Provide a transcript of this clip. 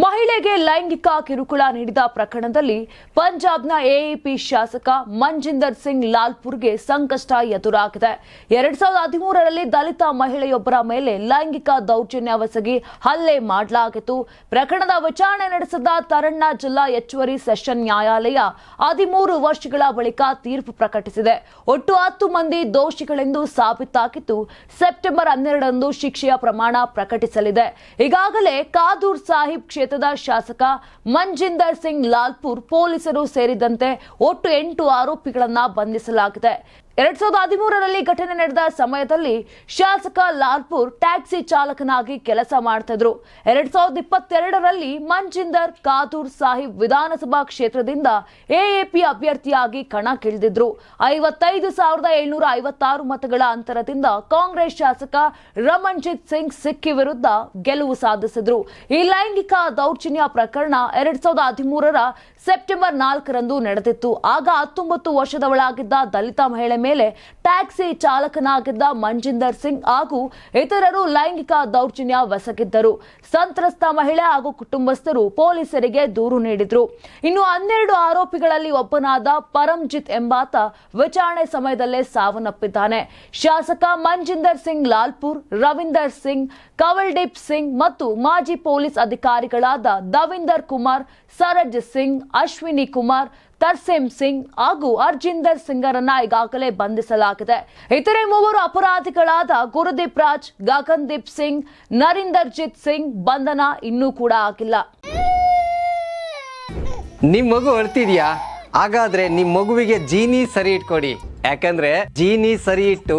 ಮಹಿಳೆಗೆ ಲೈಂಗಿಕ ಕಿರುಕುಳ ನೀಡಿದ ಪ್ರಕರಣದಲ್ಲಿ ಪಂಜಾಬ್ನ ಎಇಪಿ ಶಾಸಕ ಮಂಜಿಂದರ್ ಸಿಂಗ್ ಲಾಲ್ಪುರ್ಗೆ ಸಂಕಷ್ಟ ಎದುರಾಗಿದೆ. ಎರಡ್ ಸಾವಿರದ ಹದಿಮೂರರಲ್ಲಿ ದಲಿತ ಮಹಿಳೆಯೊಬ್ಬರ ಮೇಲೆ ಲೈಂಗಿಕ ದೌರ್ಜನ್ಯವಸಗಿ ಹಲ್ಲೆ ಮಾಡಲಾಗಿತ್ತು. ಪ್ರಕರಣದ ವಿಚಾರಣೆ ನಡೆಸಿದ ತರಣ್ಣ ಜಿಲ್ಲಾ ಹೆಚ್ಚುವರಿ ಸೆಷನ್ ನ್ಯಾಯಾಲಯ ಹದಿಮೂರು ವರ್ಷಗಳ ಬಳಿಕ ತೀರ್ಪು ಪ್ರಕಟಿಸಿದೆ. ಒಟ್ಟು ಹತ್ತು ಮಂದಿ ದೋಷಿಗಳೆಂದು ಸಾಬೀತಾಗಿದ್ದು, ಸೆಪ್ಟೆಂಬರ್ ಹನ್ನೆರಡರಂದು ಶಿಕ್ಷೆಯ ಪ್ರಮಾಣ ಪ್ರಕಟಿಸಲಿದೆ. ಈಗಾಗಲೇ ಕಾದೂರ್ ಸಾಹಿಬ್ ಕ್ಷೇತ್ರದ ಶಾಸಕ ಮಂಜಿಂದರ್ ಸಿಂಗ್ ಲಾಲ್ಪುರ್ ಪೊಲೀಸರು ಸೇರಿದಂತೆ ಒಟ್ಟು ಎಂಟು ಆರೋಪಿಗಳನ್ನ ಬಂಧಿಸಲಾಗಿದೆ. ಎರಡ್ ಸಾವಿರದ ಹದಿಮೂರರಲ್ಲಿ ಘಟನೆ ನಡೆದ ಸಮಯದಲ್ಲಿ ಶಾಸಕ ಲಾಲ್ಪುರ್ ಟ್ಯಾಕ್ಸಿ ಚಾಲಕನಾಗಿ ಕೆಲಸ ಮಾಡ್ತಿದ್ರು. ಎರಡ್ ಸಾವಿರದ ಇಪ್ಪತ್ತೆರಡರಲ್ಲಿ ಮಂಜಿಂದರ್ ಕಾದೂರ್ ಸಾಹಿಬ್ ವಿಧಾನಸಭಾ ಕ್ಷೇತ್ರದಿಂದ ಎಎಪಿ ಅಭ್ಯರ್ಥಿಯಾಗಿ ಕಣಕ್ಕಿಳಿದಿದ್ರು ಐವತ್ತೈದು ಸಾವಿರದ ಏಳ್ನೂರ ಐವತ್ತಾರು ಮತಗಳ ಅಂತರದಿಂದ ಕಾಂಗ್ರೆಸ್ ಶಾಸಕ ರಮಣ್ಜಿತ್ ಸಿಂಗ್ ಸಿಕ್ಕಿ ವಿರುದ್ಧ ಗೆಲುವು ಸಾಧಿಸಿದ್ರು. ಈ ಲೈಂಗಿಕ ದೌರ್ಜನ್ಯ ಪ್ರಕರಣ ಎರಡ್ ಸಾವಿರದ ಹದಿಮೂರರ ಸೆಪ್ಟೆಂಬರ್ ನಾಲ್ಕರಂದು ನಡೆದಿತ್ತು. ಆಗ ಹತ್ತೊಂಬತ್ತು ವರ್ಷದವಳಾಗಿದ್ದ ದಲಿತ ಮಹಿಳೆ ಮೇಲೆ ಟ್ಯಾಕ್ಸಿ ಚಾಲಕನಾಗಿದ್ದ ಮಂಜಿಂದರ್ ಸಿಂಗ್ ಹಾಗೂ ಇತರರು ಲೈಂಗಿಕ ದೌರ್ಜನ್ಯ ವಸಗಿದ್ದರು ಸಂತ್ರಸ್ತ ಮಹಿಳೆ ಹಾಗೂ ಕುಟುಂಬಸ್ಥರು ಪೊಲೀಸರಿಗೆ ದೂರು ನೀಡಿದ್ರು. ಇನ್ನು ಹನ್ನೆರಡು ಆರೋಪಿಗಳಲ್ಲಿ ಒಬ್ಬನಾದ ಪರಂಜಿತ್ ಎಂಬಾತ ವಿಚಾರಣೆ ಸಮಯದಲ್ಲೇ ಸಾವನ್ನಪ್ಪಿದ್ದಾನೆ. ಶಾಸಕ ಮಂಜಿಂದರ್ ಸಿಂಗ್ ಲಾಲ್ಪುರ್, ರವೀಂದರ್ ಸಿಂಗ್, ಕವಲ್ದೀಪ್ ಸಿಂಗ್ ಮತ್ತು ಮಾಜಿ ಪೊಲೀಸ್ ಅಧಿಕಾರಿಗಳಾದ ದವಿಂದರ್ ಕುಮಾರ್, ಸರಜ್ ಸಿಂಗ್, ಅಶ್ವಿನಿ ಕುಮಾರ್ ತರ್ಸೇಮ್ ಸಿಂಗ್ ಹಾಗೂ ಅರ್ಜಿಂದರ್ ಸಿಂಗರನ್ನ ಈಗಾಗಲೇ ಬಂಧಿಸಲಾಗಿದೆ. ಇತರೆ ಮೂವರು ಅಪರಾಧಿಗಳಾದ ಗುರುದೀಪ್ ರಾಜ್, ಗಗನ್ದೀಪ್ ಸಿಂಗ್, ನರೀಂದರ್ಜಿತ್ ಸಿಂಗ್ ಬಂಧನ ಇನ್ನೂ ಕೂಡ ಆಗಿಲ್ಲ. ನಿಮ್ ಮಗು ಅಳ್ತಿದ್ಯಾ? ಹಾಗಾದ್ರೆ ನಿಮ್ ಮಗುವಿಗೆ ಜೀನಿ ಸರಿ ಇಟ್ಕೊಡಿ. ಯಾಕಂದ್ರೆ ಜೀನಿ ಸರಿ ಇಟ್ಟು